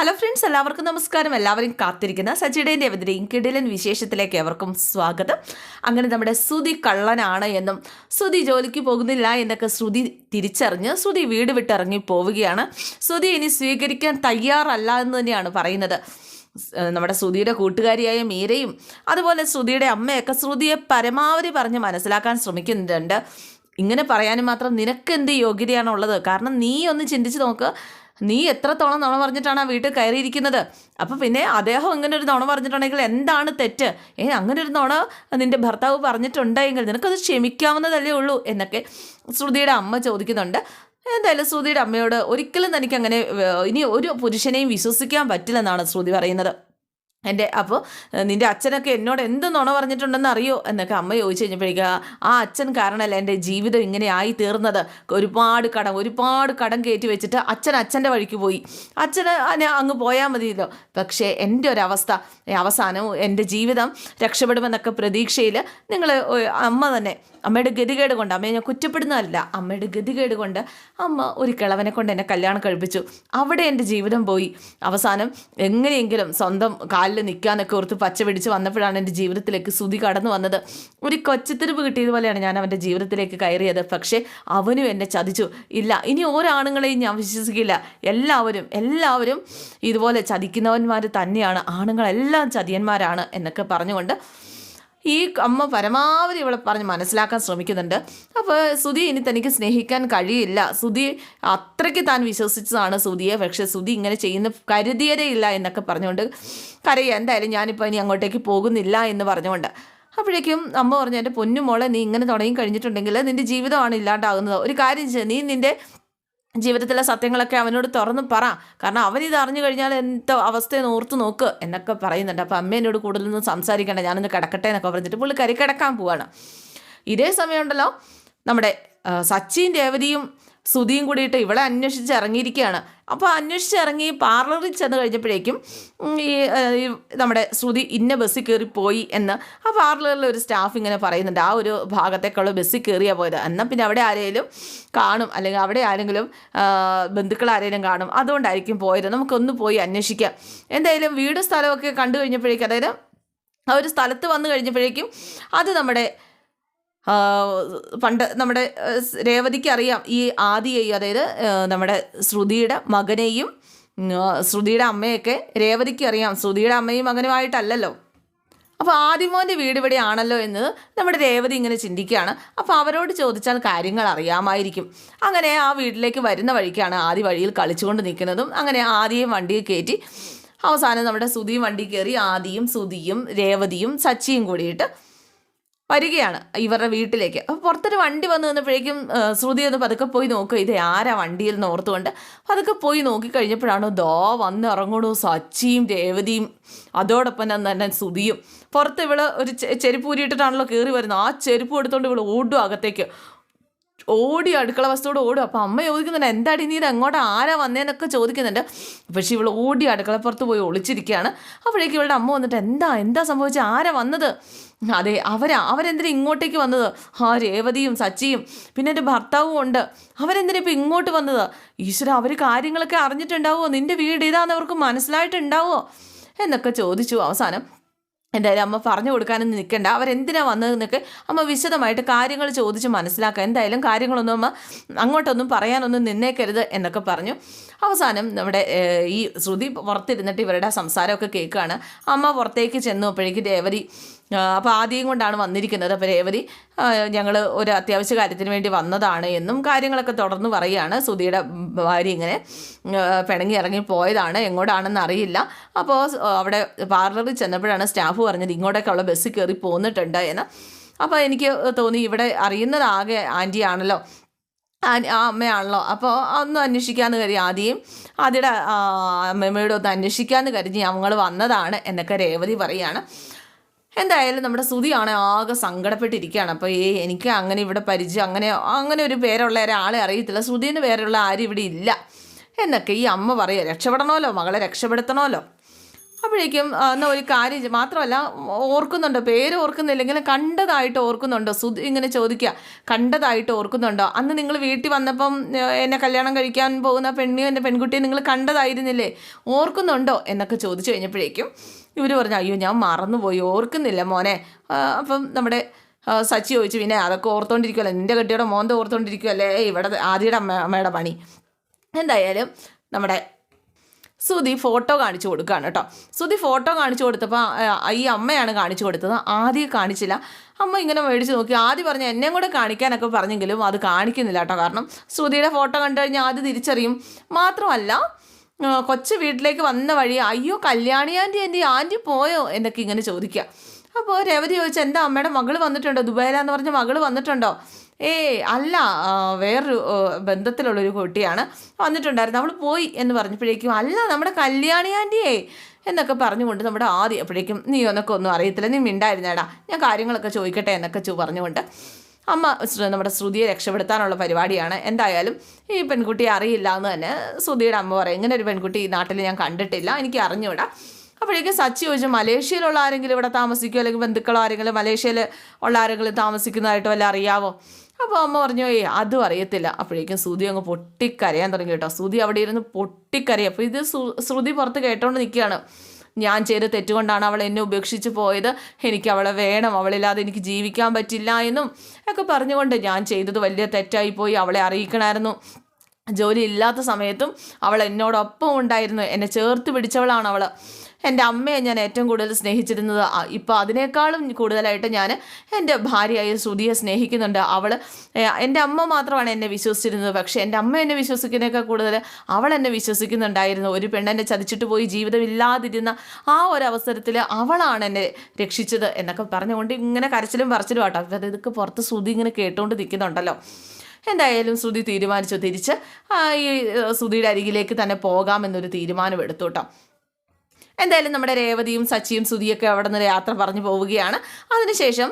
Hello friends എല്ലാവർക്കും നമസ്കാരം. എല്ലാവരും കാത്തിരിക്കുന്ന. സച്ചിയുടെയും രവതിയുടെയും കിടിലൻ വിശേഷത്തിലേക്ക് എവർക്കും സ്വാഗതം. അങ്ങനെ നമ്മുടെ ശ്രുതി കള്ളനാണ് എന്നും ശ്രുതി ജോലിക്ക് പോകുന്നില്ല എന്നൊക്കെ ശ്രുതി തിരിച്ചറിഞ്ഞ് ശ്രുതി വീട് വിട്ടിറങ്ങി പോവുകയാണ്. ശ്രുതി ഇനി സ്വീകരിക്കാൻ തയ്യാറല്ല എന്ന് തന്നെയാണ് പറയുന്നത്. നമ്മുടെ ശ്രുതിയുടെ കൂട്ടുകാരിയായ മീരയും അതുപോലെ ശ്രുതിയുടെ അമ്മയൊക്കെ ശ്രുതിയെ പരമാവധി പറഞ്ഞ് മനസ്സിലാക്കാൻ ശ്രമിക്കുന്നുണ്ട്. ഇങ്ങനെ പറയാനും മാത്രം നിനക്ക് എന്ത് യോഗ്യതയാണുള്ളത്? കാരണം നീ ഒന്ന് ചിന്തിച്ച് നോക്ക്. നീ എത്രത്തോളം നുണ പറഞ്ഞിട്ടാണ് ആ വീട്ടിൽ കയറിയിരിക്കുന്നത്? അപ്പോൾ പിന്നെ അദ്ദേഹം ഇങ്ങനെ ഒരു നുണ പറഞ്ഞിട്ടുണ്ടെങ്കിൽ എന്താണ് തെറ്റ്? ഏ അങ്ങനെ ഒരു നുണ നിന്റെ ഭർത്താവ് പറഞ്ഞിട്ടുണ്ടെങ്കിൽ നിനക്കത് ക്ഷമിക്കാവുന്നതല്ലേ ഉള്ളൂ എന്നൊക്കെ ശ്രുതിയുടെ അമ്മ ചോദിക്കുന്നുണ്ട്. എന്തായാലും ശ്രുതിയുടെ അമ്മയോട് ഒരിക്കലും തനിക്ക് അങ്ങനെ ഇനി ഒരു പുരുഷനെയും വിശ്വസിക്കാൻ പറ്റില്ലെന്നാണ് ശ്രുതി പറയുന്നത്. എന്റെ അപ്പോൾ നിന്റെ അച്ഛനൊക്കെ എന്നോട് എന്ത് നുണ പറഞ്ഞിട്ടുണ്ടെന്ന് അറിയോ? എന്നൊക്കെ അമ്മ ചോദിച്ചു കഴിഞ്ഞപ്പോഴേക്കും ആ അച്ഛൻ കാരണമല്ല എന്റെ ജീവിതം ഇങ്ങനെ ആയി തീർന്നത് ഒരുപാട് കടം ഒരുപാട് കടം കയറ്റി വെച്ചിട്ട് അച്ഛൻ അച്ഛന്റെ വഴിക്ക് പോയി. അച്ഛന് അങ്ങ് പോയാൽ മതിയല്ലോ. പക്ഷേ എന്റെ ഒരവസ്ഥ അവസാനം എന്റെ ജീവിതം രക്ഷപ്പെടുമെന്നൊക്കെ പ്രതീക്ഷയിൽ നിങ്ങൾ അമ്മ തന്നെ അമ്മയുടെ ഗതികേട് കൊണ്ട് അമ്മയെ ഞാൻ കുറ്റപ്പെടുന്നതല്ല അമ്മയുടെ ഗതികേട് കൊണ്ട് അമ്മ ഒരു കിളവനെ കൊണ്ട് എന്നെ കല്യാണം കഴിപ്പിച്ചു. അവിടെ എന്റെ ജീവിതം പോയി. അവസാനം എങ്ങനെയെങ്കിലും സ്വന്തം കാലിൽ നിൽക്കാനൊക്കെ ഓർത്ത് പച്ച പിടിച്ച് വന്നപ്പോഴാണ് എന്റെ ജീവിതത്തിലേക്ക് സുതി കടന്നു വന്നത്. ഒരു കൊച്ചത്തിരിപ്പ് കിട്ടിയതുപോലെയാണ് ഞാൻ അവന്റെ ജീവിതത്തിലേക്ക് കയറിയത്. പക്ഷേ അവനും എന്നെ ചതിച്ചു. ഇല്ല ഇനി ഒരാണുങ്ങളെയും ഞാൻ വിശ്വസിക്കില്ല. എല്ലാവരും എല്ലാവരും ഇതുപോലെ ചതിക്കുന്നവന്മാർ തന്നെയാണ്. ആണുങ്ങളെല്ലാം ചതിയന്മാരാണ് എന്നൊക്കെ പറഞ്ഞുകൊണ്ട് ഈ അമ്മ പരമാവധി ഇവളെ പറഞ്ഞ് മനസ്സിലാക്കാൻ ശ്രമിക്കുന്നുണ്ട്. അപ്പോൾ സുധി ഇനി തനിക്ക് സ്നേഹിക്കാൻ കഴിയില്ല. സുധി അത്രയ്ക്ക് താൻ വിശ്വസിച്ചതാണ് സുധിയെ. പക്ഷേ സുധി ഇങ്ങനെ ചെയ്യുന്ന കരുതിയതേ ഇല്ല എന്നൊക്കെ പറഞ്ഞുകൊണ്ട് കരയുക എന്തായാലും ഞാനിപ്പോൾ ഇനി അങ്ങോട്ടേക്ക് പോകുന്നില്ല എന്ന് പറഞ്ഞുകൊണ്ട്. അപ്പോഴേക്കും അമ്മ പറഞ്ഞു എന്റെ പൊന്നുമോളെ നീ ഇങ്ങനെ തുടങ്ങി കഴിഞ്ഞിട്ടുണ്ടെങ്കിൽ നിന്റെ ജീവിതമാണ് ഇല്ലാണ്ടാകുന്നത്. ഒരു കാര്യം നീ നിന്റെ ജീവിതത്തിലെ സത്യങ്ങളൊക്കെ അവനോട് തുറന്ന് പറ. കാരണം അവനിത് അറിഞ്ഞു കഴിഞ്ഞാൽ എന്തോ അവസ്ഥയെന്ന് ഓർത്ത് നോക്ക് എന്നൊക്കെ പറയുന്നുണ്ട്. അപ്പോൾ അമ്മ എന്നോട് കൂടുതലൊന്നും സംസാരിക്കണ്ട. ഞാനൊന്ന് കിടക്കട്ടെ എന്നൊക്കെ പറഞ്ഞിട്ട് കരി കിടക്കാൻ പോവാണ്. ഇതേ സമയമുണ്ടല്ലോ നമ്മുടെ സച്ചിൻ രേവതിയും സുധിയും കൂടിയിട്ട് ഇവളെ അന്വേഷിച്ച് ഇറങ്ങിയിരിക്കുകയാണ്. അപ്പോൾ അന്വേഷിച്ച് ഇറങ്ങി പാർലറിൽ ചെന്ന് കഴിഞ്ഞപ്പോഴേക്കും ഈ നമ്മുടെ ശ്രുതി ഇന്ന ബസ്സിൽ കയറി പോയി എന്ന് ആ പാർലറിലെ ഒരു സ്റ്റാഫ് ഇങ്ങനെ പറയുന്നുണ്ട്. ആ ഒരു ഭാഗത്തേക്കുള്ള ബസ്സിൽ കയറിയാൽ പോയത്. എന്നാൽ പിന്നെ അവിടെ ആരെങ്കിലും കാണും. അല്ലെങ്കിൽ അവിടെ ആരെങ്കിലും ബന്ധുക്കൾ ആരെങ്കിലും കാണും. അതുകൊണ്ടായിരിക്കും പോയത്. നമുക്കൊന്ന് പോയി അന്വേഷിക്കാം. എന്തായാലും വീട് സ്ഥലമൊക്കെ കണ്ടു കഴിഞ്ഞപ്പോഴേക്കും അതായത് ആ ഒരു സ്ഥലത്ത് വന്നു കഴിഞ്ഞപ്പോഴേക്കും അത് നമ്മുടെ പണ്ട് നമ്മുടെ രേവതിക്ക് അറിയാം ഈ ആദിയെയും അതായത് നമ്മുടെ ശ്രുതിയുടെ മകനെയും ശ്രുതിയുടെ അമ്മയൊക്കെ രേവതിക്ക് അറിയാം ശ്രുതിയുടെ അമ്മയും മകനുമായിട്ടല്ലല്ലോ. അപ്പോൾ ആദിമോന്റെ വീട് ഇവിടെ ആണല്ലോ എന്ന് നമ്മുടെ രേവതി ഇങ്ങനെ ചിന്തിക്കുകയാണ്. അപ്പോൾ അവരോട് ചോദിച്ചാൽ കാര്യങ്ങൾ അറിയാമായിരിക്കും. അങ്ങനെ ആ വീട്ടിലേക്ക് വരുന്ന വഴിക്കാണ് ആദ്യ വഴിയിൽ കളിച്ചുകൊണ്ട് നിൽക്കുന്നതും. അങ്ങനെ ആദിയും വണ്ടിയിൽ കയറ്റി അവസാനം നമ്മുടെ സുധിയും വണ്ടി കയറി ആദിയും സുധിയും രേവതിയും സച്ചിയും കൂടിയിട്ട് വരികയാണ് ഇവരുടെ വീട്ടിലേക്ക്. അപ്പോൾ പുറത്തൊരു വണ്ടി വന്നു നിന്നപ്പോഴേക്കും ആ, ശ്രുതി ഒന്ന് പതുക്കെ പോയി നോക്കുക ഇത് ആരാ വണ്ടിയിൽ നിന്ന് ഓർത്തുകൊണ്ട്? പതുക്കെ പോയി നോക്കിക്കഴിഞ്ഞപ്പോഴാണ് ദോ വന്ന് ഇറങ്ങണു സച്ചിയും രേവതിയും. അതോടൊപ്പം തന്നെ ശ്രുതിയും. പുറത്ത് ഇവൾ ഒരു ചെരുപ്പ് ഊരിയിട്ടിട്ടാണല്ലോ കയറി വരുന്നത്. ആ ചെരുപ്പ് എടുത്തുകൊണ്ട് ഇവിടെ ഓടും അകത്തേക്ക്. ഓടി അടുക്കള വസ്തുവോട് ഓടും. അപ്പോൾ അമ്മ ചോദിക്കുന്നുണ്ട് എന്താടി നീ ഇത് എങ്ങോട്ട്? ആരാ വന്നേന്നൊക്കെ ചോദിക്കുന്നുണ്ട്. പക്ഷേ ഇവൾ ഓടി അടുക്കളപ്പുറത്ത് പോയി ഒളിച്ചിരിക്കുകയാണ്. അപ്പോഴേക്കും ഇവളുടെ അമ്മ വന്നിട്ട് എന്താ എന്താ സംഭവിച്ചത് ആരാ വന്നത്? അതെ അവരാ അവരെന്തിനാ ഇങ്ങോട്ടേക്ക് വന്നത്? ആ രേവതിയും സച്ചിയും പിന്നെ എന്റെ ഭർത്താവും ഉണ്ട്. അവരെന്തിനാ ഇപ്പം ഇങ്ങോട്ട് വന്നത്? ഈശ്വര അവർ കാര്യങ്ങളൊക്കെ അറിഞ്ഞിട്ടുണ്ടാവുമോ നിന്റെ വീട് ഇതാണെന്ന് അവർക്ക് മനസ്സിലായിട്ടുണ്ടാവുമോ എന്നൊക്കെ ചോദിച്ചു അവസാനം. എന്തായാലും അമ്മ പറഞ്ഞു കൊടുക്കാനൊന്നും നിൽക്കണ്ട അവരെന്തിനാ വന്നതെന്നൊക്കെ അമ്മ വിശദമായിട്ട് കാര്യങ്ങൾ ചോദിച്ച് മനസ്സിലാക്കുക എന്തായാലും കാര്യങ്ങളൊന്നും അമ്മ അങ്ങോട്ടൊന്നും പറയാനൊന്നും നിന്നേക്കരുത് എന്നൊക്കെ പറഞ്ഞു. അവസാനം നമ്മുടെ ഈ ശ്രുതി പുറത്തിരുന്നിട്ട് ഇവരുടെ സംസാരമൊക്കെ കേൾക്കുകയാണ്. അമ്മ പുറത്തേക്ക് ചെന്നപ്പോഴേക്ക് രേവതി അപ്പോൾ ആദ്യം കൊണ്ടാണ് വന്നിരിക്കുന്നത്. അപ്പോൾ രേവതി ഞങ്ങൾ ഒരു അത്യാവശ്യ കാര്യത്തിന് വേണ്ടി വന്നതാണ് എന്നും കാര്യങ്ങളൊക്കെ തുടർന്ന് പറയുകയാണ്. സുധിയുടെ ഭാര്യ ഇങ്ങനെ പിണങ്ങി ഇറങ്ങി പോയതാണ്. എങ്ങോട്ടാണെന്ന് അറിയില്ല. അപ്പോൾ അവിടെ പാർലറിൽ ചെന്നപ്പോഴാണ് സ്റ്റാഫ് പറഞ്ഞത് ഇങ്ങോട്ടേക്കുള്ള ബസ് കയറി പോന്നിട്ടുണ്ട് എന്ന്. അപ്പോൾ എനിക്ക് തോന്നി ഇവിടെ അറിയുന്നത് ആകെ ആന്റിയാണല്ലോ. ആ ആ അമ്മയാണല്ലോ. അപ്പോൾ ഒന്ന് അന്വേഷിക്കാമെന്ന് കരുതി. ആദ്യം ആദ്യയുടെ അമ്മമ്മയോട് ഒന്ന് അന്വേഷിക്കാമെന്ന് കരുതി ഞങ്ങൾ വന്നതാണ് എന്നൊക്കെ രേവതി പറയുകയാണ് എന്തായാലും നമ്മുടെ സ്തുതിയാണ് ആകെ സങ്കടപ്പെട്ടിരിക്കുകയാണ്. അപ്പോൾ ഏ എനിക്ക് അങ്ങനെ ഇവിടെ പരിചയം അങ്ങനെ അങ്ങനെ ഒരു പേരുള്ള ഒരാളെ അറിയത്തില്ല. സ്തുതിന് പേരുള്ള ആരും ഇവിടെ ഇല്ല. എന്നൊക്കെ ഈ അമ്മ പറയുക. രക്ഷപ്പെടണമല്ലോ മകളെ രക്ഷപ്പെടുത്തണമല്ലോ. അപ്പോഴേക്കും എന്നാൽ എന്നാ ഒരു കാര്യം. മാത്രമല്ല ഓർക്കുന്നുണ്ടോ? പേര് ഓർക്കുന്നില്ലെങ്കിലും കണ്ടതായിട്ട് ഓർക്കുന്നുണ്ടോ? സുധി ഇങ്ങനെ ചോദിക്കുക. കണ്ടതായിട്ട് ഓർക്കുന്നുണ്ടോ? അന്ന് നിങ്ങൾ വീട്ടിൽ വന്നപ്പം എന്നെ കല്യാണം കഴിക്കാൻ പോകുന്ന പെണ്ണിയും എന്റെ പെൺകുട്ടിയെ നിങ്ങൾ കണ്ടതായിരുന്നില്ലേ? ഓർക്കുന്നുണ്ടോ? എന്നൊക്കെ ചോദിച്ചു കഴിഞ്ഞപ്പോഴേക്കും ഇവർ പറഞ്ഞു അയ്യോ ഞാൻ മറന്നുപോയി ഓർക്കുന്നില്ല മോനെ. അപ്പം നമ്മുടെ സച്ചി ചോദിച്ചു പിന്നെ അതൊക്കെ ഓർത്തോണ്ടിരിക്കുമല്ലോ നിന്റെ കെട്ടിയുടെ മോന്റെ ഓർത്തോണ്ടിരിക്കുമല്ലേ ഇവിടെ ആദ്യയുടെ അമ്മ അമ്മയുടെ പണി. എന്തായാലും നമ്മുടെ സുധി ഫോട്ടോ കാണിച്ചു കൊടുക്കുകയാണ് കേട്ടോ. സുധി ഫോട്ടോ കാണിച്ചു കൊടുത്തപ്പോൾ ഈ അമ്മയാണ് കാണിച്ചു കൊടുത്തത്. ആദ്യം കാണിച്ചില്ല. അമ്മ ഇങ്ങനെ മേടിച്ച് നോക്കി. ആദ്യം പറഞ്ഞ് എന്നെയും കൂടെ കാണിക്കാനൊക്കെ പറഞ്ഞെങ്കിലും അത് കാണിക്കുന്നില്ല കേട്ടോ. കാരണം സുധിയുടെ ഫോട്ടോ കണ്ടു കഴിഞ്ഞാൽ ആദ്യം തിരിച്ചറിയും. മാത്രമല്ല കൊച്ചു വീട്ടിലേക്ക് വന്ന വഴി അയ്യോ കല്യാണി ആന്റി എന്റെ ആന്റി പോയോ? എന്നൊക്കെ ഇങ്ങനെ ചോദിക്കുക. അപ്പോൾ രവതി ചോദിച്ചു എന്താ അമ്മയുടെ മകൾ വന്നിട്ടുണ്ടോ? ദുബൈലാന്ന് പറഞ്ഞ മകൾ വന്നിട്ടുണ്ടോ? ഏയ് അല്ല വേറൊരു ബന്ധത്തിലുള്ളൊരു കുട്ടിയാണ് വന്നിട്ടുണ്ടായിരുന്നു. അവൾ പോയി എന്ന് പറഞ്ഞപ്പോഴേക്കും അല്ല നമ്മുടെ കല്യാണി ആന്റിയേ എന്നൊക്കെ പറഞ്ഞുകൊണ്ട് നമ്മുടെ ആദ്യം അപ്പോഴേക്കും നീ ഒന്നൊക്കെ ഒന്നും അറിയത്തില്ല. നീ മിണ്ടായിരുന്നേടാ. ഞാൻ കാര്യങ്ങളൊക്കെ ചോദിക്കട്ടെ എന്നൊക്കെ ചു പറഞ്ഞുകൊണ്ട് അമ്മ നമ്മുടെ ശ്രുതിയെ രക്ഷപ്പെടുത്താനുള്ള പരിപാടിയാണ്. എന്തായാലും ഈ പെൺകുട്ടിയെ അറിയില്ല എന്ന് തന്നെ ശ്രുതിയുടെ അമ്മ പറയും. ഇങ്ങനെ ഒരു പെൺകുട്ടി ഈ നാട്ടിൽ ഞാൻ കണ്ടിട്ടില്ല. എനിക്ക് അറിഞ്ഞുകൂടാ. അപ്പോഴേക്കും സച്ചി ചോദിച്ചു മലേഷ്യയിലുള്ള ആരെങ്കിലും ഇവിടെ താമസിക്കുമോ അല്ലെങ്കിൽ ബന്ധുക്കളോ ആരെങ്കിലും മലേഷ്യയിൽ ഉള്ള ആരെങ്കിലും താമസിക്കുന്നതായിട്ട് വല്ല അറിയാവോ? അപ്പോൾ അമ്മ പറഞ്ഞു ഏയ് അതും അറിയത്തില്ല. അപ്പോഴേക്കും ശ്രുതി അങ്ങ് പൊട്ടിക്കരയാൻ തുടങ്ങി കേട്ടോ. ശ്രുതി അവിടെ ഇരുന്ന് പൊട്ടിക്കരയും. അപ്പോൾ ഇത് ശ്രു- ശ്രുതി പുറത്ത് കേട്ടോണ്ട് നിൽക്കുകയാണ് ഞാൻ ചെയ്ത തെറ്റുകൊണ്ടാണ് അവൾ എന്നെ ഉപേക്ഷിച്ച് പോയത്. എനിക്ക് അവളെ വേണം. അവളില്ലാതെ എനിക്ക് ജീവിക്കാൻ പറ്റില്ല എന്നും ഒക്കെ പറഞ്ഞുകൊണ്ട് ഞാൻ ചെയ്തത് വലിയ തെറ്റായി പോയി. അവളെ അറിയിക്കണമായിരുന്നു ജോലി ഇല്ലാത്ത സമയത്തും അവൾ എന്നോടൊപ്പം ഉണ്ടായിരുന്നു. എന്നെ ചേർത്ത് പിടിച്ചവളാണ് അവൾ എന്റെ അമ്മയെ ഞാൻ ഏറ്റവും കൂടുതൽ സ്നേഹിച്ചിരുന്നത് ഇപ്പോൾ അതിനേക്കാളും കൂടുതലായിട്ട് ഞാൻ എന്റെ ഭാര്യയായ സുധിയെ സ്നേഹിക്കുന്നുണ്ട്. അവൾ എന്റെ അമ്മ മാത്രമാണ് എന്നെ വിശ്വസിച്ചിരുന്നത്. പക്ഷേ എന്റെ അമ്മ എന്നെ വിശ്വസിക്കുന്നതിനേക്കാൾ കൂടുതൽ അവൾ എന്നെ വിശ്വസിക്കുന്നുണ്ടായിരുന്നു. ഒരു പെണ്ണെന്നെ ചതിച്ചിട്ട് പോയി ജീവിതമില്ലാതിരുന്ന ആ ഒരു അവസരത്തിൽ അവളാണ് എന്നെ രക്ഷിച്ചത് എന്നൊക്കെ പറഞ്ഞുകൊണ്ട് ഇങ്ങനെ കരച്ചിലും പറച്ചിലും ആട്ടോ. അപ്പോൾ ഇതൊക്കെ പുറത്ത് സുധി ഇങ്ങനെ കേട്ടുകൊണ്ട് നിൽക്കുന്നുണ്ടല്ലോ എന്തായാലും ശ്രുതി തീരുമാനിച്ചു. തിരിച്ച് ഈ ശ്രുതിയുടെ അരികിലേക്ക് തന്നെ പോകാമെന്നൊരു തീരുമാനം എടുത്തു കേട്ടോ. എന്തായാലും നമ്മുടെ രേവതിയും സച്ചിയും സുധിയൊക്കെ അവിടെ നിന്ന് യാത്ര പറഞ്ഞു പോവുകയാണ്. അതിനുശേഷം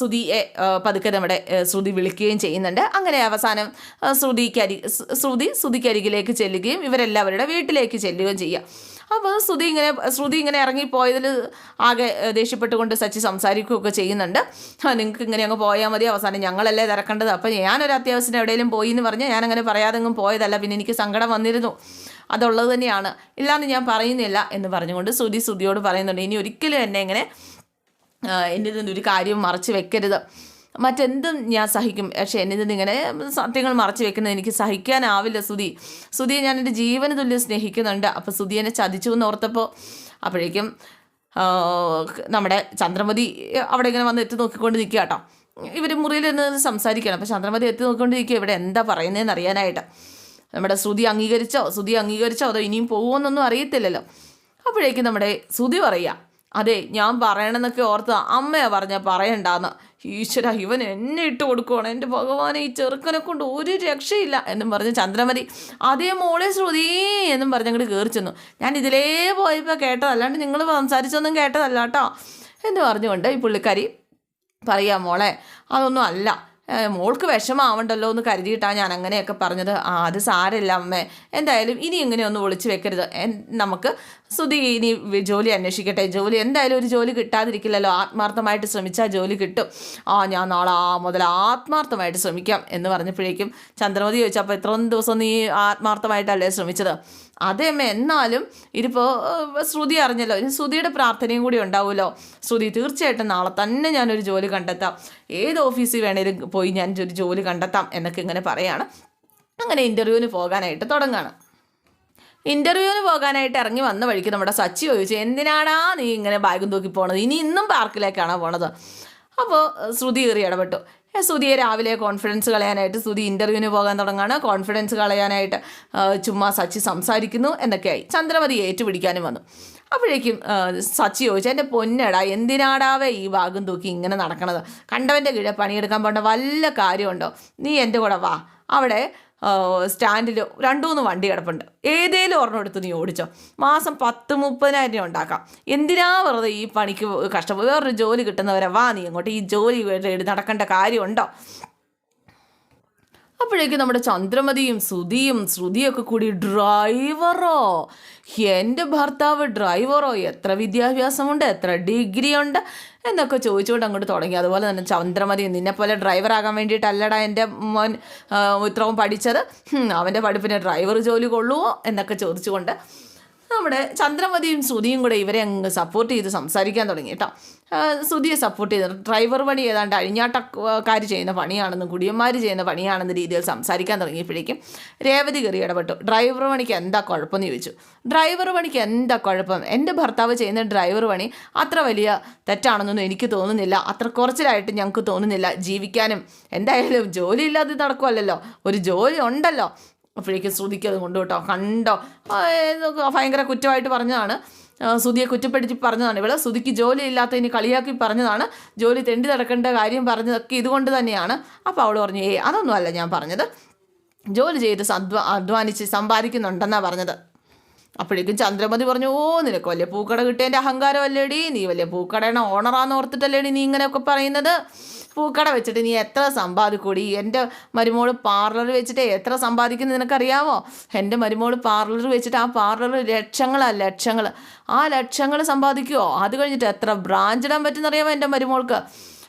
സുധിയെ പതുക്കെ നമ്മുടെ ശ്രുതി വിളിക്കുകയും ചെയ്യുന്നുണ്ട്. അങ്ങനെ അവസാനം ആ, ശ്രുതിക്ക് അരി ശ്രുതി ശ്രുതിക്കരികിലേക്ക് ചെല്ലുകയും ഇവരെല്ലാവരുടെ വീട്ടിലേക്ക് ചെല്ലുകയും ചെയ്യുക അപ്പോൾ ശ്രുതി ഇങ്ങനെ ശ്രുതി ഇങ്ങനെ ഇറങ്ങിപ്പോയതിൽ ആകെ ദേഷ്യപ്പെട്ടുകൊണ്ട് സച്ചി സംസാരിക്കുകയൊക്കെ ചെയ്യുന്നുണ്ട്. നിങ്ങൾക്ക് ഇങ്ങനെ അങ്ങ് പോയാൽ മതി. അവസാനം ഞങ്ങളല്ലേ തിരക്കേണ്ടത്. അപ്പോൾ ഞാനൊരു അത്യാവശ്യത്തിന് എവിടെയെങ്കിലും പോയി എന്ന് പറഞ്ഞാൽ ഞാനങ്ങനെ പറയാതെ അങ്ങ് പോയതല്ല. പിന്നെ എനിക്ക് സങ്കടം വന്നിരുന്നു. അതുള്ളത് തന്നെയാണ്. ഇല്ലാന്ന് ഞാൻ പറയുന്നില്ല എന്ന് പറഞ്ഞുകൊണ്ട് സുധി സുധിയോട് പറയുന്നുണ്ട്. ഇനി ഒരിക്കലും എന്നെ ഇങ്ങനെ എന്നിൽ നിന്നൊരു കാര്യം മറച്ചു വെക്കരുത്. മറ്റെന്തും ഞാൻ സഹിക്കും. പക്ഷേ എന്നിൽ നിന്ന് ഇങ്ങനെ സത്യങ്ങൾ മറച്ചു വെക്കുന്നത് എനിക്ക് സഹിക്കാനാവില്ല സുധി സുധിയെ ഞാൻ എന്റെ ജീവന തുല്യം സ്നേഹിക്കുന്നുണ്ട്. അപ്പോൾ സുധി എന്നെ ചതിച്ചു എന്ന് ഓർത്തപ്പോൾ അപ്പോഴേക്കും നമ്മുടെ ചന്ദ്രമതി അവിടെ ഇങ്ങനെ വന്ന് എത്തി നോക്കിക്കൊണ്ട് നിൽക്കുക കേട്ടോ. ഇവർ മുറിയിൽ നിന്ന് സംസാരിക്കണം. അപ്പോൾ ചന്ദ്രമതി എത്തി നോക്കിക്കൊണ്ട് നിൽക്കുക ഇവിടെ എന്താ പറയുന്നതെന്ന് അറിയാനായിട്ട്. നമ്മുടെ ശ്രുതി അംഗീകരിച്ചോ? ശ്രുതി അംഗീകരിച്ചോ? അതോ ഇനിയും പോകുമെന്നൊന്നും അറിയത്തില്ലല്ലോ. അപ്പോഴേക്കും നമ്മുടെ ശ്രുതി പറയുക അതെ ഞാൻ പറയണമെന്നൊക്കെ ഓർത്ത് അമ്മയാ പറഞ്ഞ പറയണ്ടാന്ന്. ഈശ്വര ഇവൻ എന്നെ ഇട്ട് കൊടുക്കുവാണ്. എന്റെ ഭഗവാനെ ഈ ചെറുക്കനെ കൊണ്ട് ഒരു രക്ഷയില്ല എന്നും പറഞ്ഞ് ചന്ദ്രമതി അതേ മോളെ ശ്രുതി എന്നും പറഞ്ഞ് അങ്ങോട്ട് കയറി ചെന്നു. ഞാൻ ഇതിലേ പോയപ്പോൾ കേട്ടതല്ലാണ്ട് നിങ്ങൾ സംസാരിച്ചൊന്നും കേട്ടതല്ല കേട്ടോ എന്ന് പറഞ്ഞുകൊണ്ട് ഈ പുള്ളിക്കാരി പറയാം മോളെ അതൊന്നും അല്ല. മോൾക്ക് വിഷമാവണ്ടല്ലോ എന്ന് കരുതിയിട്ടാണ് ഞാൻ അങ്ങനെയൊക്കെ പറഞ്ഞത്. ആ അത് സാരമില്ല അമ്മേ. എന്തായാലും ഇനി ഇങ്ങനെയൊന്നും ഒളിച്ചു വെക്കരുത്. നമുക്ക് സുധി ഇനി ജോലി അന്വേഷിക്കട്ടെ. ജോലി എന്തായാലും ഒരു ജോലി കിട്ടാതിരിക്കില്ലല്ലോ. ആത്മാർത്ഥമായിട്ട് ശ്രമിച്ചാൽ ജോലി കിട്ടും. ആ ഞാൻ നാളെ ആ മുതൽ ആത്മാർത്ഥമായിട്ട് ശ്രമിക്കാം എന്ന് പറഞ്ഞപ്പോഴേക്കും ചന്ദ്രമതി ചോദിച്ചു അപ്പോൾ എത്ര ദിവസം നീ ആത്മാർത്ഥമായിട്ടല്ലേ ശ്രമിച്ചത്? അതേമ്മ എന്നാലും ഇതിപ്പോൾ ശ്രുതി അറിഞ്ഞല്ലോ. ഇനി ശ്രുതിയുടെ പ്രാർത്ഥനയും കൂടി ഉണ്ടാവുമല്ലോ. ശ്രുതി തീർച്ചയായിട്ടും നാളെ തന്നെ ഞാനൊരു ജോലി കണ്ടെത്താം. ഏത് ഓഫീസിൽ വേണേലും പോയി ഞാൻ ഒരു ജോലി കണ്ടെത്താം എന്നൊക്കെ ഇങ്ങനെ പറയാണ്. അങ്ങനെ ഇന്റർവ്യൂവിന് പോകാനായിട്ട് തുടങ്ങുകയാണ് ഇന്റർവ്യൂവിന് പോകാനായിട്ട് ഇറങ്ങി വന്ന വഴിക്ക് നമ്മുടെ സച്ചി ചോദിച്ചു എന്തിനാണാ നീ ഇങ്ങനെ ബാഗും തൂക്കി പോണത്? ഇനി ഇന്നും പാർക്കിലേക്കാണോ പോണത്? അപ്പോൾ ശ്രുതി കയറി ഇടപെട്ടു. ശ്രുതിയെ രാവിലെ കോൺഫിഡൻസ് കളയാനായിട്ട് ശ്രുതി ഇന്റർവ്യൂവിന് പോകാൻ തുടങ്ങാണ്. കോൺഫിഡൻസ് കളയാനായിട്ട് ചുമ്മാ സച്ചി സംസാരിക്കുന്നു എന്നൊക്കെയായി. ചന്ദ്രമതി ഏറ്റുപിടിക്കാനും വന്നു. അപ്പോഴേക്കും സച്ചി ചോദിച്ചു എന്റെ പൊന്നടാ എന്തിനാടാവേ ഈ ഭാഗം തൂക്കി ഇങ്ങനെ നടക്കണത്? കണ്ടവന്റെ കീഴെ പണിയെടുക്കാൻ പോകേണ്ട വല്ല കാര്യമുണ്ടോ? നീ എന്റെ കൂടെ വാ. അവിടെ സ്റ്റാൻഡിൽ രണ്ടു മൂന്ന് വണ്ടി കിടപ്പുണ്ട്. ഏതേലും ഒരെണ്ണം എടുത്ത് നീ ഓടിച്ചോ. മാസം പത്ത് മുപ്പതിനായിരം രൂപ ഉണ്ടാക്കാം. എന്തിനാ വെറുതെ ഈ പണിക്ക് കഷ്ടപ്പെട്ട് വേറൊരു ജോലി കിട്ടുന്നവരെ വാ നീ അങ്ങോട്ട്. ഈ ജോലി നടക്കേണ്ട കാര്യമുണ്ടോ? അപ്പോഴേക്കും നമ്മുടെ ചന്ദ്രമതിയും ശ്രുതിയും ശ്രുതിയൊക്കെ കൂടി ഡ്രൈവറോ? എന്റെ ഭർത്താവ് ഡ്രൈവറോ? എത്ര വിദ്യാഭ്യാസമുണ്ട് എത്ര ഡിഗ്രി ഉണ്ട് എന്നൊക്കെ ചോദിച്ചുകൊണ്ട് അങ്ങോട്ട് തുടങ്ങി. അതുപോലെ തന്നെ ചന്ദ്രമതി നിന്നെപ്പോലെ ഡ്രൈവറാകാൻ വേണ്ടിയിട്ടല്ലടാ എന്റെ മോൻ ഇത്രവും പഠിച്ചത്. അവന്റെ പഠിപ്പിന് ഡ്രൈവർ ജോലി കൊള്ളുമോ എന്നൊക്കെ ചോദിച്ചുകൊണ്ട് നമ്മുടെ ചന്ദ്രമതിയും ശ്രുതിയും കൂടെ ഇവരെ അങ്ങ് സപ്പോർട്ട് ചെയ്ത് സംസാരിക്കാൻ തുടങ്ങി കേട്ടോ. ശ്രുതിയെ സപ്പോർട്ട് ചെയ്തത് ഡ്രൈവർ പണി ഏതാണ്ട് അഴിഞ്ഞാട്ടക്കാർ ചെയ്യുന്ന പണിയാണെന്നും കുടിയന്മാർ ചെയ്യുന്ന പണിയാണെന്ന രീതിയിൽ സംസാരിക്കാൻ തുടങ്ങിയപ്പോഴേക്കും രേവതി കയറി ഇടപെട്ടു. ഡ്രൈവർ പണിക്ക് എന്താ കുഴപ്പമെന്ന് ചോദിച്ചു. ഡ്രൈവർ പണിക്ക് എന്താ കുഴപ്പം? എന്റെ ഭർത്താവ് ചെയ്യുന്ന ഡ്രൈവർ പണി അത്ര വലിയ തെറ്റാണെന്നൊന്നും എനിക്ക് തോന്നുന്നില്ല. അത്ര കുറച്ചിലായിട്ട് ഞങ്ങൾക്ക് തോന്നുന്നില്ല ജീവിക്കാനും. എന്തായാലും ജോലി ഇല്ലാതെ നടക്കുമല്ലോ ഒരു ജോലി ഉണ്ടല്ലോ. അപ്പോഴേക്കും ശ്രുതിക്കത് കൊണ്ടു? കേട്ടോ കണ്ടോ ഭയങ്കര കുറ്റമായിട്ട് പറഞ്ഞതാണ്. ശ്രുതിയെ കുറ്റപ്പെടുത്തി പറഞ്ഞതാണ്. ഇവൾ സുധിക്ക് ജോലി ഇല്ലാത്തതിന് കളിയാക്കി പറഞ്ഞതാണ്. ജോലി തെണ്ടി നടക്കേണ്ട കാര്യം പറഞ്ഞതൊക്കെ ഇതുകൊണ്ട് തന്നെയാണ്. അപ്പോൾ അവൾ പറഞ്ഞു ഏ അതൊന്നുമല്ല ഞാൻ പറഞ്ഞത്. ജോലി ചെയ്ത് സദ്വ അധ്വാനിച്ച് സമ്പാദിക്കുന്നുണ്ടെന്നാണ് പറഞ്ഞത്. അപ്പോഴേക്കും ചന്ദ്രമതി പറഞ്ഞു ഓ നിനക്ക് വലിയ പൂക്കട കിട്ടിയതിന്റെ അഹങ്കാരമല്ലേടി നീ വലിയ പൂക്കടയുടെ ഓണറാന്ന് ഓർത്തിട്ടല്ലേടി നീ ഇങ്ങനെയൊക്കെ പറയുന്നത്? പൂക്കട വെച്ചിട്ട് നീ എത്ര സമ്പാദിക്കൂടി? എന്റെ മരുമോൾ പാർലർ വെച്ചിട്ട് എത്ര സമ്പാദിക്കുന്നത് നിനക്കറിയാമോ എന്റെ മരുമോൾ പാർലർ വെച്ചിട്ട് ആ പാർലർ ലക്ഷങ്ങളാണ് ലക്ഷങ്ങൾ ആ ലക്ഷങ്ങൾ സമ്പാദിക്കുമോ അത് കഴിഞ്ഞിട്ട് എത്ര ബ്രാഞ്ച് ഇടാൻ പറ്റുന്നറിയാമോ എന്റെ മരുമോൾക്ക്?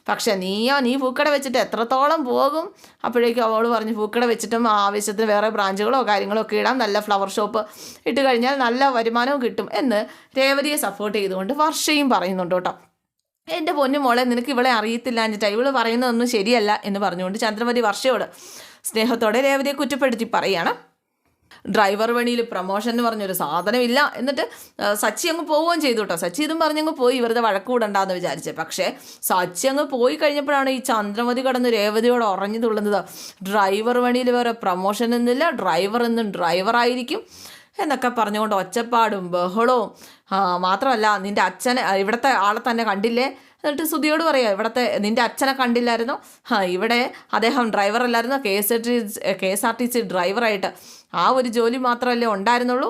പക്ഷെ നീയോ നീ പൂക്കട വെച്ചിട്ട് എത്രത്തോളം പോകും? അപ്പോഴേക്കും അവൾ പറഞ്ഞ് പൂക്കട വെച്ചിട്ടും ആവശ്യത്തിന് വേറെ ബ്രാഞ്ചുകളോ കാര്യങ്ങളോ ഒക്കെ ഇടാം. നല്ല ഫ്ലവർ ഷോപ്പ് ഇട്ട് കഴിഞ്ഞാൽ നല്ല വരുമാനവും കിട്ടും എന്ന് രേവതിയെ സപ്പോർട്ട് ചെയ്തുകൊണ്ട് വർഷയും പറയുന്നുണ്ട് കേട്ടോ. എന്റെ പൊന്നു മോളെ നിനക്ക് ഇവളെ അറിയത്തില്ല എന്നിട്ട് ഇവൾ പറയുന്നതൊന്നും ശരിയല്ല എന്ന് പറഞ്ഞുകൊണ്ട് ചന്ദ്രമതി വർഷയോട് സ്നേഹത്തോടെ രേവതിയെ കുറ്റപ്പെടുത്തി പറയാണ് ഡ്രൈവർ പണിയിൽ പ്രൊമോഷൻ എന്ന് പറഞ്ഞൊരു സാധനമില്ല. എന്നിട്ട് സച്ചി അങ്ങ് പോവുകയും ചെയ്തു കേട്ടോ സച്ചി ഇതും പറഞ്ഞങ്ങ് പോയി. ഇവരുടെ വഴക്ക് കൂടണ്ടെന്ന് വിചാരിച്ചത് പക്ഷേ സച്ചി അങ്ങ് പോയി കഴിഞ്ഞപ്പോഴാണ് ഈ ചന്ദ്രമതി കടന്ന് രേവതിയോട് ഉറഞ്ഞു തുള്ളുന്നത്. ഡ്രൈവർ പണിയിൽ വേറെ പ്രൊമോഷൻ എന്നില്ല. ഡ്രൈവർ എന്നും ഡ്രൈവറായിരിക്കും എന്നൊക്കെ പറഞ്ഞുകൊണ്ട് ഒച്ചപ്പാടും ബഹളവും. മാത്രമല്ല നിന്റെ അച്ഛനെ ഇവിടുത്തെ ആളെ തന്നെ കണ്ടില്ലേ? എന്നിട്ട് സുധിയോട് പറയാം ഇവിടുത്തെ നിന്റെ അച്ഛനെ കണ്ടില്ലായിരുന്നു? ഇവിടെ അദ്ദേഹം ഡ്രൈവറല്ലായിരുന്നു K S R T K S R T C ഡ്രൈവറായിട്ട് ആ ഒരു ജോലി മാത്രമല്ലേ ഉണ്ടായിരുന്നുള്ളൂ?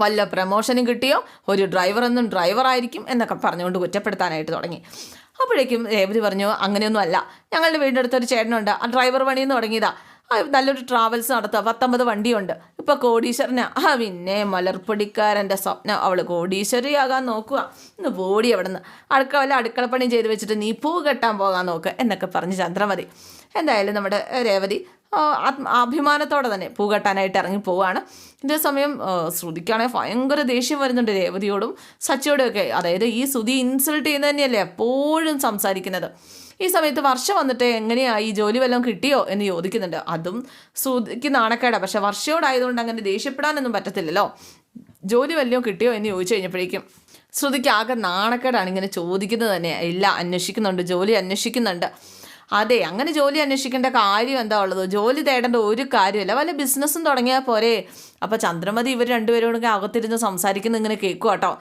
വല്ല പ്രമോഷനും കിട്ടിയോ? ഒരു ഡ്രൈവർ എന്നും ഡ്രൈവറായിരിക്കും എന്നൊക്കെ പറഞ്ഞുകൊണ്ട് കുറ്റപ്പെടുത്താനായിട്ട് തുടങ്ങി. അപ്പോഴേക്കും രേവതി പറഞ്ഞു അങ്ങനെയൊന്നും അല്ല. ഞങ്ങളുടെ വീടിന്റെ അടുത്തൊരു ചേട്ടനുണ്ട്. ആ ഡ്രൈവർ പണിയെന്ന് തുടങ്ങിയതാ. ആ നല്ലൊരു ട്രാവൽസ് നടത്തുക പത്തൊമ്പത് വണ്ടിയുണ്ട്. ഇപ്പോൾ കോടീശ്വരനാ. ആ പിന്നെ മലർപ്പൊടിക്കാരന്റെ സ്വപ്നം. അവൾ കോടീശ്വരിയാകാൻ നോക്കുക ഇന്ന് പോടി അവിടെ നിന്ന് അടുക്ക വല്ല അടുക്കളപ്പണി ചെയ്ത് വെച്ചിട്ട് നീ പൂ കെട്ടാൻ പോകാൻ നോക്കുക എന്നൊക്കെ പറഞ്ഞ് ചന്ദ്രമതി എന്തായാലും നമ്മുടെ രേവതി അഭിമാനത്തോടെ തന്നെ പൂ കെട്ടാനായിട്ട് ഇറങ്ങി പോവുകയാണ് ഇതേ സമയം ശ്രുതിക്കാണെങ്കിൽ ഭയങ്കര ദേഷ്യം വരുന്നുണ്ട് രേവതിയോടും സച്ചിയോടും ഒക്കെ. അതായത് ഈ ശ്രുതി ഇൻസൾട്ട് ചെയ്യുന്നത് തന്നെയല്ലേ എപ്പോഴും സംസാരിക്കുന്നത്. ഈ സമയത്ത് വർഷം വന്നിട്ട് എങ്ങനെയാ ഈ ജോലി വല്ലതും കിട്ടിയോ എന്ന് ചോദിക്കുന്നുണ്ട്. അതും ശ്രുതിക്ക് നാണക്കേടാ. പക്ഷെ വർഷയോടായതുകൊണ്ട് അങ്ങനെ ദേഷ്യപ്പെടാനൊന്നും പറ്റത്തില്ലല്ലോ. ജോലി വല്ലതും കിട്ടിയോ എന്ന് ചോദിച്ചു കഴിഞ്ഞപ്പോഴേക്കും ശ്രുതിക്ക് ആകെ നാണക്കേടാണ് ഇങ്ങനെ ചോദിക്കുന്നത് തന്നെ. ഇല്ല അന്വേഷിക്കുന്നുണ്ട് ജോലി അന്വേഷിക്കുന്നുണ്ട്. അതെ അങ്ങനെ ജോലി അന്വേഷിക്കേണ്ട കാര്യം എന്താ ഉള്ളത്? ജോലി തേടേണ്ട ഒരു കാര്യമില്ല. വല്ല ബിസിനസ്സും തുടങ്ങിയാൽ പോരെ. അപ്പോൾ ചന്ദ്രമതി ഇവർ രണ്ടുപേരോടും അകത്തിരുന്ന് സംസാരിക്കുന്ന ഇങ്ങനെ കേൾക്കുക കേട്ടോ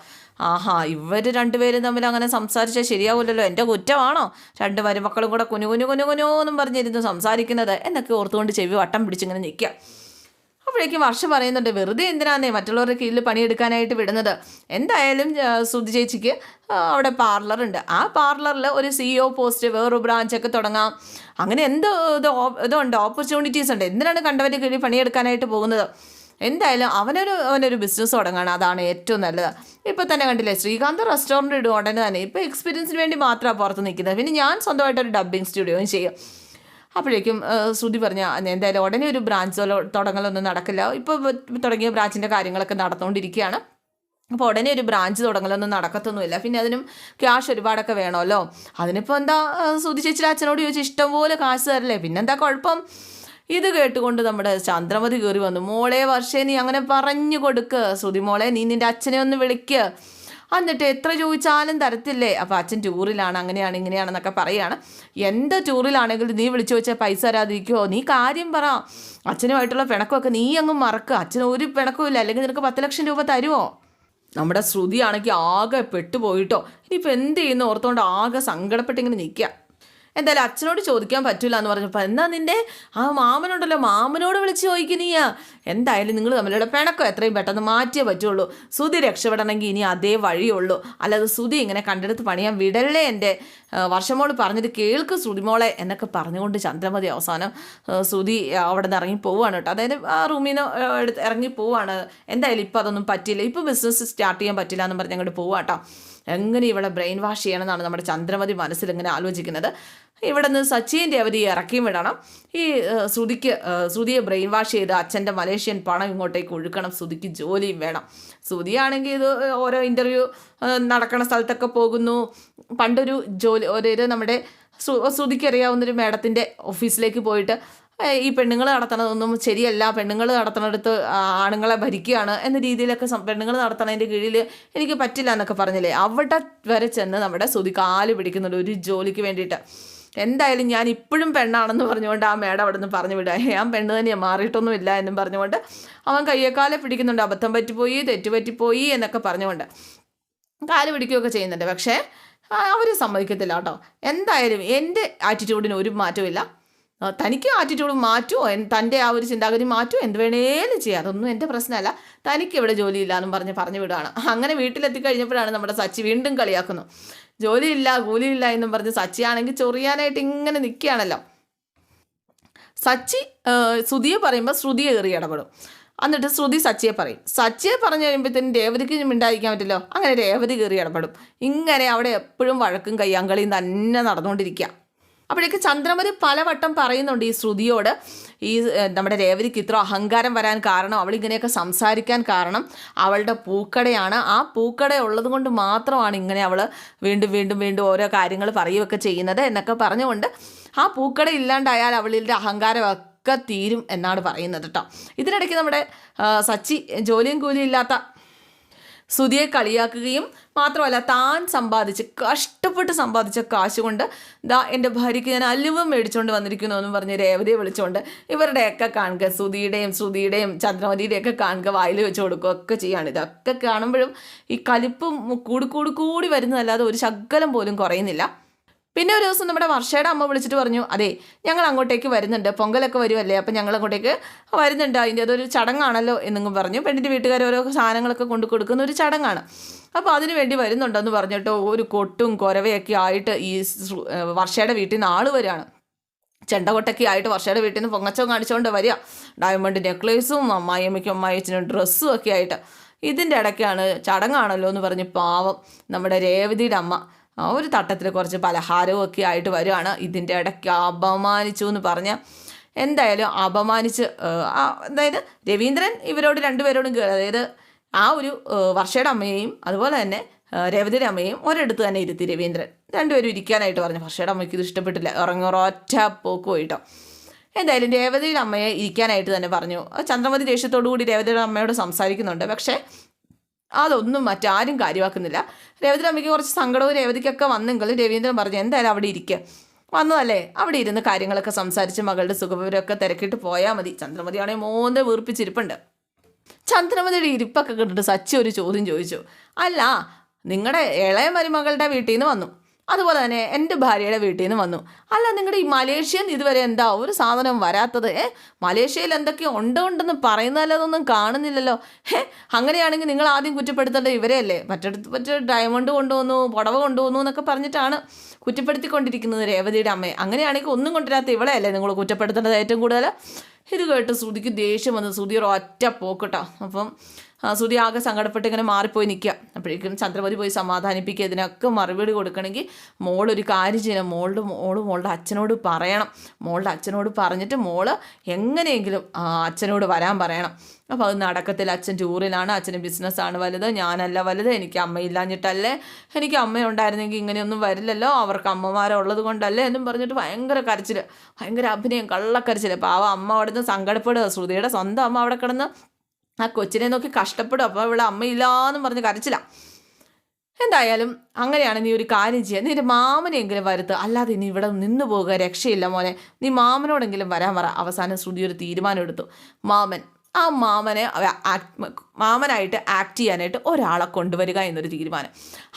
ആഹാ ഇവർ രണ്ടുപേരും തമ്മിൽ അങ്ങനെ സംസാരിച്ചാൽ ശരിയാവില്ലല്ലോ എന്റെ കുറ്റമാണോ? രണ്ട് മരുമക്കളും കൂടെ കുനു കുനു കുനു കുനു എന്നും പറഞ്ഞിരുന്നു സംസാരിക്കുന്നത്. എന്നൊക്കെ ഓർത്തുകൊണ്ട് ചെവി വട്ടം പിടിച്ചിങ്ങനെ നിൽക്കുക അപ്പോഴേക്കും വർഷ പറയുന്നുണ്ട് വെറുതെ എന്തിനാന്നേ മറ്റുള്ളവരുടെ കീഴിൽ പണിയെടുക്കാനായിട്ട് വിടുന്നത്? എന്തായാലും സുധി ചേച്ചിക്ക് അവിടെ പാർലറുണ്ട് ആ പാർലറിൽ ഒരു സിഇഒ പോസ്റ്റ് വേറൊരു ബ്രാഞ്ചൊക്കെ തുടങ്ങാം. അങ്ങനെ എന്ത് ഇത് ഇതുണ്ട് ഓപ്പർച്യൂണിറ്റീസ് ഉണ്ട്. എന്തിനാണ് കണ്ടവന്റെ കീഴിൽ പണിയെടുക്കാനായിട്ട് പോകുന്നത്? എന്തായാലും അവനൊരു അവനൊരു ബിസിനസ് തുടങ്ങണം. അതാണ് ഏറ്റവും നല്ലത്. ഇപ്പോൾ തന്നെ കണ്ടില്ലേ ശ്രീകാന്ത് റെസ്റ്റോറന്റ് ഇടും ഉടനെ തന്നെ. ഇപ്പോൾ എക്സ്പീരിയൻസിന് വേണ്ടി മാത്രമാണ് പുറത്ത് നിൽക്കുന്നത്. പിന്നെ ഞാൻ സ്വന്തമായിട്ടൊരു ഡബ്ബിങ് സ്റ്റുഡിയോയും ചെയ്യും. അപ്പോഴേക്കും ശ്രുതി പറഞ്ഞ എന്തായാലും ഉടനെ ഒരു ബ്രാഞ്ച് തുടങ്ങലൊന്നും നടക്കില്ല. ഇപ്പോൾ തുടങ്ങിയ ബ്രാഞ്ചിന്റെ കാര്യങ്ങളൊക്കെ നടന്നുകൊണ്ടിരിക്കുകയാണ് അപ്പോൾ ഉടനെ ഒരു ബ്രാഞ്ച് തുടങ്ങലൊന്നും നടക്കത്തൊന്നുമില്ല. പിന്നെ അതിനും ക്യാഷ് ഒരുപാടൊക്കെ വേണമല്ലോ. അതിനിപ്പോൾ എന്താ ശ്രുതി ചേച്ചിയുടെ അച്ഛനോട് ചോദിച്ചു ഇഷ്ടംപോലെ കാശ് തരല്ലേ? പിന്നെന്താ കുഴപ്പം? ഇത് കേട്ടുകൊണ്ട് നമ്മുടെ ചന്ദ്രമതി കയറി വന്നു. മോളെ വർഷേ നീ അങ്ങനെ പറഞ്ഞു കൊടുക്ക്. ശ്രുതി മോളെ നീ നിന്റെ അച്ഛനെ ഒന്ന് വിളിക്ക്. എന്നിട്ട് എത്ര ചോദിച്ചാലും തരത്തില്ലേ? അപ്പോൾ അച്ഛൻ ടൂറിലാണ് അങ്ങനെയാണ് ഇങ്ങനെയാണെന്നൊക്കെ പറയുകയാണ് എന്ത് ടൂറിലാണെങ്കിലും നീ വിളിച്ചു വെച്ചാൽ പൈസ തരാതിരിക്കുമോ നീ കാര്യം പറ. അച്ഛനുമായിട്ടുള്ള പിണക്കമൊക്കെ നീ അങ്ങ് മറക്കുക അച്ഛന് ഒരു പിണക്കവും ഇല്ല അല്ലെങ്കിൽ നിനക്ക് പത്ത് ലക്ഷം രൂപ തരുമോ നമ്മുടെ ശ്രുതിയാണെങ്കിൽ ആകെ പെട്ടുപോയിട്ടോ. ഇനിയിപ്പോൾ എന്ത് ചെയ്യുന്നു? ഓർത്തുകൊണ്ട് ആകെ സങ്കടപ്പെട്ടിങ്ങനെ നിൽക്കുക. എന്തായാലും അച്ഛനോട് ചോദിക്കാൻ പറ്റില്ല എന്ന് പറഞ്ഞപ്പോൾ എന്നാ നിന്റെ ആ മാമനുണ്ടല്ലോ മാമനോട് വിളിച്ച് ചോദിക്കുന്നീയാ എന്തായാലും നിങ്ങൾ തമ്മിലുള്ള പിണക്കം എത്രയും പെട്ടെന്ന് മാറ്റിയേ പറ്റുള്ളൂ. സുതി രക്ഷപ്പെടണമെങ്കിൽ ഇനി അതേ വഴിയുള്ളൂ അല്ലാതെ സുതി ഇങ്ങനെ കണ്ടെടുത്ത് പണിയാൻ വിടല്ലേ എന്റെ? വർഷമോൾ പറഞ്ഞത് കേൾക്ക് സുതിമോളെ എന്നൊക്കെ പറഞ്ഞുകൊണ്ട് ചന്ദ്രമതി അവസാനം സുതി അവിടെ നിന്ന് ഇറങ്ങി പോവുകയാണ് കേട്ടോ. അതായത് ആ റൂമിൽ നിന്ന് എടുത്ത് ഇറങ്ങി പോവുകയാണ് എന്തായാലും ഇപ്പോൾ അതൊന്നും പറ്റില്ല ഇപ്പോൾ ബിസിനസ് സ്റ്റാർട്ട് ചെയ്യാൻ പറ്റില്ല എന്ന് പറഞ്ഞ് അങ്ങോട്ട് പോവാട്ടോ എങ്ങനെ ഇവളെ ബ്രെയിൻ വാഷ് ചെയ്യണമെന്നാണ് നമ്മുടെ ചന്ദ്രമതി മനസ്സിൽ ഇങ്ങനെ ആലോചിക്കുന്നത്. ഇവിടെ നിന്ന് സച്ചിന്റെ അവധി ഇറക്കിയും വിടണം. ഈ ശ്രുതിക്ക് ശ്രുതിയെ ബ്രെയിൻ വാഷ് ചെയ്ത് അച്ഛന്റെ മലേഷ്യൻ പണം ഇങ്ങോട്ടേക്ക് ഒഴുക്കണം. ശ്രുതിക്ക് ജോലിയും വേണം. ശ്രുതിയാണെങ്കിൽ ഇത് ഓരോ ഇന്റർവ്യൂ നടക്കണ സ്ഥലത്തൊക്കെ പോകുന്നു. പണ്ടൊരു ജോലി ഒരു ഇത് നമ്മുടെ ശ്രു- ശ്രുതിക്ക് അറിയാവുന്നൊരു മേഡത്തിന്റെ ഓഫീസിലേക്ക് പോയിട്ട് ഈ പെണ്ണുങ്ങൾ നടത്തണതൊന്നും ശരിയല്ല. പെണ്ണുങ്ങൾ നടത്തണടുത്ത് ആണുങ്ങളെ ഭരിക്കുകയാണ് എന്ന രീതിയിലൊക്കെ പെണ്ണുങ്ങൾ നടത്തണതിന്റെ കീഴിൽ എനിക്ക് പറ്റില്ല എന്നൊക്കെ പറഞ്ഞില്ലേ? അവിടെ വരെ ചെന്ന് നമ്മുടെ ശ്രുതി കാൽ പിടിക്കുന്നുണ്ട് ഒരു ജോലിക്ക് വേണ്ടിയിട്ട്. എന്തായാലും ഞാൻ ഇപ്പോഴും പെണ്ണാണെന്ന് പറഞ്ഞുകൊണ്ട് ആ മേഡം അവിടെ നിന്ന് പറഞ്ഞു വിടുക ഞാൻ പെണ്ണ് തന്നെയാണ് മാറിയിട്ടൊന്നുമില്ല എന്നും പറഞ്ഞുകൊണ്ട് അവൻ കയ്യേക്കാലെ പിടിക്കുന്നുണ്ട്. അബദ്ധം പറ്റിപ്പോയി തെറ്റുപറ്റിപ്പോയി എന്നൊക്കെ പറഞ്ഞുകൊണ്ട് കാൽ പിടിക്കുകയൊക്കെ ചെയ്യുന്നുണ്ട്. പക്ഷേ അവർ സമ്മതിക്കത്തില്ല കേട്ടോ. എന്തായാലും എന്റെ ആറ്റിറ്റ്യൂഡിന് ഒരു മാറ്റമില്ല തനിക്ക് ആറ്റിറ്റ്യൂഡ് മാറ്റുമോ തന്റെ ആ ഒരു ചിന്താഗതി മാറ്റുമോ എന്ത് വേണേലും ചെയ്യാം. അതൊന്നും എന്റെ പ്രശ്നമല്ല. തനിക്ക് ഇവിടെ ജോലിയില്ല എന്നും പറഞ്ഞ് പറഞ്ഞു വിടുകയാണ്. അങ്ങനെ വീട്ടിലെത്തി കഴിഞ്ഞപ്പോഴാണ് നമ്മുടെ സച്ചി വീണ്ടും കളിയാക്കുന്നത് ജോലിയില്ല കൂലിയില്ല എന്നും പറഞ്ഞ് സച്ചിയാണെങ്കിൽ ചൊറിയാനായിട്ട് ഇങ്ങനെ നിൽക്കുകയാണല്ലോ. സച്ചി ശ്രുതിയെ പറയുമ്പോൾ ശ്രുതി കയറി ഇടപെടും. എന്നിട്ട് ശ്രുതി സച്ചിയെ പറയും. സച്ചിയെ പറഞ്ഞു കഴിയുമ്പോഴത്തേനും രേവതിക്ക് മിണ്ടായിരിക്കാൻ പറ്റില്ലോ? അങ്ങനെ രേവതി കയറി ഇടപെടും. ഇങ്ങനെ അവിടെ എപ്പോഴും വഴക്കും കയ്യാങ്കളിയും തന്നെ നടന്നുകൊണ്ടിരിക്കുക. അപ്പോഴേക്ക് ചന്ദ്രമതി പലവട്ടം പറയുന്നുണ്ട് ഈ ശ്രുതിയോട്. ഈ നമ്മുടെ രേവതിക്ക് ഇത്ര അഹങ്കാരം വരാൻ കാരണം അവൾ ഇങ്ങനെയൊക്കെ സംസാരിക്കാൻ കാരണം അവളുടെ പൂക്കടയാണ്. ആ പൂക്കട ഉള്ളത് കൊണ്ട് മാത്രമാണ് ഇങ്ങനെ അവൾ വീണ്ടും വീണ്ടും വീണ്ടും ഓരോ കാര്യങ്ങൾ പറയുകയൊക്കെ ചെയ്യുന്നത് എന്നൊക്കെ പറഞ്ഞുകൊണ്ട് ആ പൂക്കട ഇല്ലാണ്ടായാൽ അവളിന്റെ അഹങ്കാരമൊക്കെ തീരും എന്നാണ് പറയുന്നത് കേട്ടോ. ഇതിനിടയ്ക്ക് നമ്മുടെ സച്ചി ജോലിയും കൂലിയും ഇല്ലാത്ത സുതിയെ കളിയാക്കുകയും മാത്രമല്ല താൻ സമ്പാദിച്ച് കഷ്ടപ്പെട്ട് സമ്പാദിച്ച കാശ് കൊണ്ട് ദാ എന്റെ ഭാര്യയ്ക്ക് ഞാൻ അലുവ മേടിച്ചുകൊണ്ട് വന്നിരിക്കുന്നു എന്ന് പറഞ്ഞ് രേവതിയെ വിളിച്ചുകൊണ്ട് ഇവരുടെയൊക്കെ കാണുക സുധിയുടെയും ശ്രുതിയുടെയും ചന്ദ്രമതിയുടെയൊക്കെ കാണുക വായിൽ വെച്ച് കൊടുക്കുക ഒക്കെ ചെയ്യാണ്. ഇതൊക്കെ കാണുമ്പോഴും ഈ കലിപ്പ് കൂടി കൂടി കൂടി വരുന്നതല്ലാതെ ഒരു ശകലം പോലും കുറയുന്നില്ല. പിന്നെ ഒരു ദിവസം നമ്മുടെ വർഷയുടെ അമ്മ വിളിച്ചിട്ട് പറഞ്ഞു അതെ ഞങ്ങൾ അങ്ങോട്ടേക്ക് വരുന്നുണ്ട്. പൊങ്കലൊക്കെ വരുമല്ലേ അപ്പം ഞങ്ങൾ അങ്ങോട്ടേക്ക് വരുന്നുണ്ട്. അതിന്റെ അതൊരു ചടങ്ങാണല്ലോ എന്നും പറഞ്ഞു. പെണ്ണിന്റെ വീട്ടുകാർ ഓരോ സാധനങ്ങളൊക്കെ കൊണ്ടു കൊടുക്കുന്ന ഒരു ചടങ്ങാണ്. അപ്പോൾ അതിന് വേണ്ടി വരുന്നുണ്ടെന്ന് പറഞ്ഞിട്ട് ഒരു കൊട്ടും കുരവയൊക്കെ ആയിട്ട് ഈ വർഷയുടെ വീട്ടിൽ നിന്ന് ആൾ വരികയാണ് ചെണ്ടകൊട്ടൊക്കെ ആയിട്ട് വർഷയുടെ വീട്ടിൽ നിന്ന് പൊങ്ങച്ചവും കാണിച്ചുകൊണ്ട് വരിക. ഡയമണ്ട് നെക്ലേസും അമ്മായിയമ്മയ്ക്കും അമ്മായിച്ചനും ഡ്രസ്സും ഒക്കെ ആയിട്ട്. ഇതിന്റെ ഇടയ്ക്കാണ് ചടങ്ങാണല്ലോ എന്ന് പറഞ്ഞ് പാവം നമ്മുടെ രേവതിയുടെ അമ്മ ഒരു തട്ടത്തിൽ കുറച്ച് പലഹാരവും ഒക്കെ ആയിട്ട് വരുവാണ് ഇതിന്റെ ഇടയ്ക്ക് അപമാനിച്ചു എന്ന് പറഞ്ഞ എന്തായാലും അപമാനിച്ച് അതായത് രവീന്ദ്രൻ ഇവരോട് രണ്ടുപേരോടും അതായത് ആ ഒരു വർഷയുടെ അമ്മയെയും അതുപോലെ തന്നെ രവതിയുടെ അമ്മയും ഒരിടത്ത് തന്നെ ഇരുത്തി രവീന്ദ്രൻ. രണ്ടുപേരും ഇരിക്കാനായിട്ട് പറഞ്ഞു. വർഷയുടെ അമ്മയ്ക്ക് ഇത് ഇഷ്ടപ്പെട്ടില്ല. ഇറങ്ങുറൊറ്റ പോക്ക് പോയിട്ടോ. എന്തായാലും രേവതിയുടെ അമ്മയെ ഇരിക്കാനായിട്ട് തന്നെ പറഞ്ഞു. ആ ചന്ദ്രമതി ദേഷ്യത്തോടു കൂടി രേവതിയുടെ അമ്മയോട് സംസാരിക്കുന്നുണ്ട്. പക്ഷേ അതൊന്നും മറ്റാരും കാര്യമാക്കുന്നില്ല. രേവതിയുടെ അമ്മയ്ക്ക് കുറച്ച് സങ്കടവും രേവതിക്കൊക്കെ വന്നെങ്കിലും രവീന്ദ്രൻ പറഞ്ഞു എന്തായാലും അവിടെ ഇരിക്കുക വന്നതല്ലേ അവിടെ ഇരുന്ന് കാര്യങ്ങളൊക്കെ സംസാരിച്ച് മകളുടെ സുഖവിവരമൊക്കെ തിരക്കിട്ട് പോയാൽ മതി. ചന്ദ്രമതി ആണെങ്കിൽ മോന്തെ വീർപ്പിച്ചിരിപ്പുണ്ട്. ചന്ദ്രമതിയുടെ ഇരിപ്പൊക്കെ കണ്ടിട്ട് സച്ചി ഒരു ചോദ്യം ചോദിച്ചു അല്ല നിങ്ങളുടെ ഇളയ മരുമകളുടെ വീട്ടിൽ നിന്ന് വന്നു. അതുപോലെ തന്നെ എന്റെ ഭാര്യയുടെ വീട്ടിൽ നിന്ന് വന്നു. അല്ല നിങ്ങളുടെ ഈ മലേഷ്യൻ ഇതുവരെ എന്താ ഒരു സാധനം വരാത്തത്? ഏ മലേഷ്യയിൽ എന്തൊക്കെയോ ഉണ്ട് ഉണ്ടെന്ന് പറയുന്നതല്ലതൊന്നും കാണുന്നില്ലല്ലോ. ഹേ അങ്ങനെയാണെങ്കിൽ നിങ്ങൾ ആദ്യം കുറ്റപ്പെടുത്തേണ്ട ഇവരെയല്ലേ? മറ്റടുത്ത് മറ്റൊരു ഡയമണ്ട് കൊണ്ടുവന്നു പുടവ കൊണ്ടുവന്നു എന്നൊക്കെ പറഞ്ഞിട്ടാണ് കുറ്റപ്പെടുത്തിക്കൊണ്ടിരിക്കുന്നത് രേവതിയുടെ അമ്മയെ. അങ്ങനെയാണെങ്കിൽ ഒന്നും കൊണ്ടുവരാത്ത ഇവളെയല്ലേ നിങ്ങൾ കുറ്റപ്പെടുത്തേണ്ടത് ഏറ്റവും കൂടുതൽ ഇത് കേട്ട് ശ്രുതിക്ക് ദേഷ്യം വന്നു. ശ്രുതി ഒരു ഒറ്റ പോക്കട്ടോ. അപ്പം ശ്രുതി ആകെ സങ്കടപ്പെട്ട് ഇങ്ങനെ മാറിപ്പോയി നിൽക്കുക. അപ്പോഴേക്കും ചന്ദ്രപതി പോയി സമാധാനിപ്പിക്കുക. ഇതിനൊക്കെ മറുപടി കൊടുക്കണമെങ്കിൽ മോളൊരു കാര്യം ചെയ്യണം. മോളുടെ മോൾ മോളുടെ അച്ഛനോട് പറയണം. മോളുടെ അച്ഛനോട് പറഞ്ഞിട്ട് മോൾ എങ്ങനെയെങ്കിലും അച്ഛനോട് വരാൻ പറയണം. അപ്പോൾ അത് നടക്കത്തില്ല. അച്ഛൻ ടൂറിലാണ് അച്ഛന് ബിസിനസ്സാണ് വലുത്. ഞാനല്ല വലുത് എനിക്ക് അമ്മയില്ലാഞ്ഞിട്ടല്ലേ? എനിക്ക് അമ്മയുണ്ടായിരുന്നെങ്കിൽ ഇങ്ങനെയൊന്നും വരില്ലല്ലോ. അവർക്ക് അമ്മമാരുള്ളത് കൊണ്ടല്ലേ എന്നും പറഞ്ഞിട്ട് ഭയങ്കര കരച്ചിൽ ഭയങ്കര അഭിനയം കള്ളക്കരച്ചിൽ പാവം അമ്മ അവിടെ നിന്ന് സങ്കടപ്പെടുക. ശ്രുതിയുടെ സ്വന്തം അമ്മ അവിടെ കിടന്ന് ആ കൊച്ചിനെ നോക്കി കഷ്ടപ്പെടും അപ്പോൾ ഇവിടെ അമ്മയില്ലാന്നും പറഞ്ഞ് കരച്ചില്ല എന്തായാലും അങ്ങനെയാണ് നീ ഒരു കാര്യം ചെയ്യുക. നീ എന്റെ മാമനെങ്കിലും വരുത്ത്. അല്ലാതെ നീ ഇവിടെ നിന്ന് പോകുക രക്ഷയില്ല മോനെ. നീ മാമനോടെങ്കിലും വരാൻ പറ. അവസാനം ശ്രുതി ഒരു തീരുമാനം എടുത്തു മാമൻ. ആ മാമനെ മാമനായിട്ട് ആക്ട് ചെയ്യാനായിട്ട് ഒരാളെ കൊണ്ടുവരിക എന്നൊരു തീരുമാനം.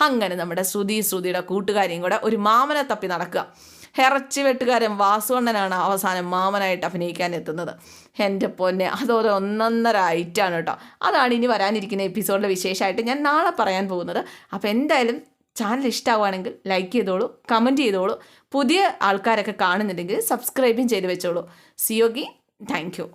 അങ്ങനെ നമ്മുടെ ശ്രുതി ശ്രുതിയുടെ കൂട്ടുകാരിയും കൂടെ ഒരു മാമനെ തപ്പി നടക്കുക. ഇറച്ചി വെട്ടുകാരൻ വാസുവണ്ണനാണ് അവസാനം മാമനായിട്ട് അഭിനയിക്കാൻ എത്തുന്നത്. എന്റെ പൊന്നെ അതൊരു ഒന്നൊന്നര ഐറ്റാണ് കേട്ടോ. അതാണ് ഇനി വരാനിരിക്കുന്ന എപ്പിസോഡിലെ വിശേഷമായിട്ട് ഞാൻ നാളെ പറയാൻ പോകുന്നത്. അപ്പോൾ എന്തായാലും ചാനൽ ഇഷ്ടമാവുകയാണെങ്കിൽ ലൈക്ക് ചെയ്തോളൂ കമന്റ് ചെയ്തോളൂ. പുതിയ ആൾക്കാരൊക്കെ കാണുന്നുണ്ടെങ്കിൽ സബ്സ്ക്രൈബും ചെയ്ത് വെച്ചോളൂ. സിയോഗി താങ്ക് യു